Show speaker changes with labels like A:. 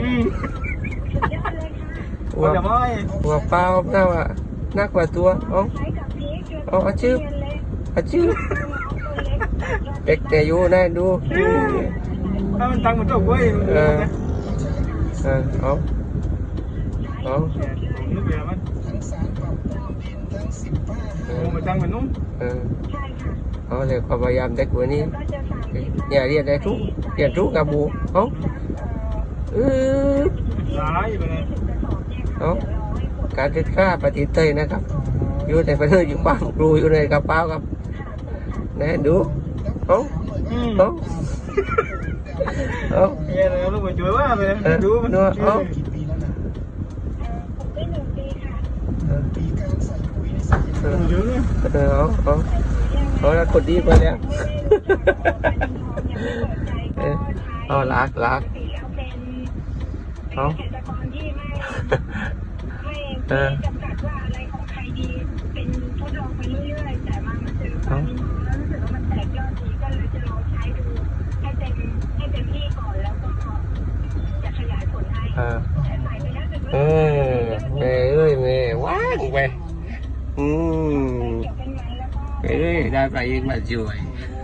A: อืม
B: ยอดเลยค่
A: อย
C: หัวเปล่าหน้าว่านักกว่าตัวเอ๋อ
B: ใช้กับพริก
C: เอาอาชื่ออาชื่อ
B: เอาตัวเล็ก
C: แต่อยู่นะดู
A: ถ้ามันตังมันจบเว้ย
C: เออเออเอาเอา
A: นึกเดียวมันโอ้มันตังมันนุ่ม
C: เออเอาเลยความพยายามเด็กว่านี้
B: ก็จะสั่งที่
C: ยเรียนได้ทุกเรียนทุกกับบูเอา เออ
A: ร้ายไปเลย
C: เอาการติดค่าปฏิเตยนะครับ อยู่ในประเทศอยู่บ้านครูอยู่ในกระเป๋าครับนะดูเอา
A: อืม
C: เอาเอา
A: เฮียเลยต้องไปช่วยว่าไปดูมัน
B: ผมได้หนึ่งปีค่ะ
C: เออ
A: เยอะเลย
C: เออเอาเอาเอาแล้วกดดีไปแล้วเออเอาลักลัก
B: เอา
C: เอา
B: เกษตรกรที่ไม่ไม่
C: เออ
B: จำกัดว่าอะไรของใครดีเป็นทดลองไปเรื่อยๆแต่มามาเจอความนิยมแล้วรู้สึกว่ามันแตกยอดดีก็เลยจะลองใช้ดูให้เต็มให้เต็มที่ก่อนแล้วก็จะขยายผลให้
C: เออ
B: แต่ใส่ไปแล้วรู้สึก
C: เอ
B: ว่า
C: อแม่เอ้ยแม่ว่างไปอืม
B: เกี่ยวเป็นไงแล้วก็
C: เอ้ยได้ไปอีกมาช่วย
B: เ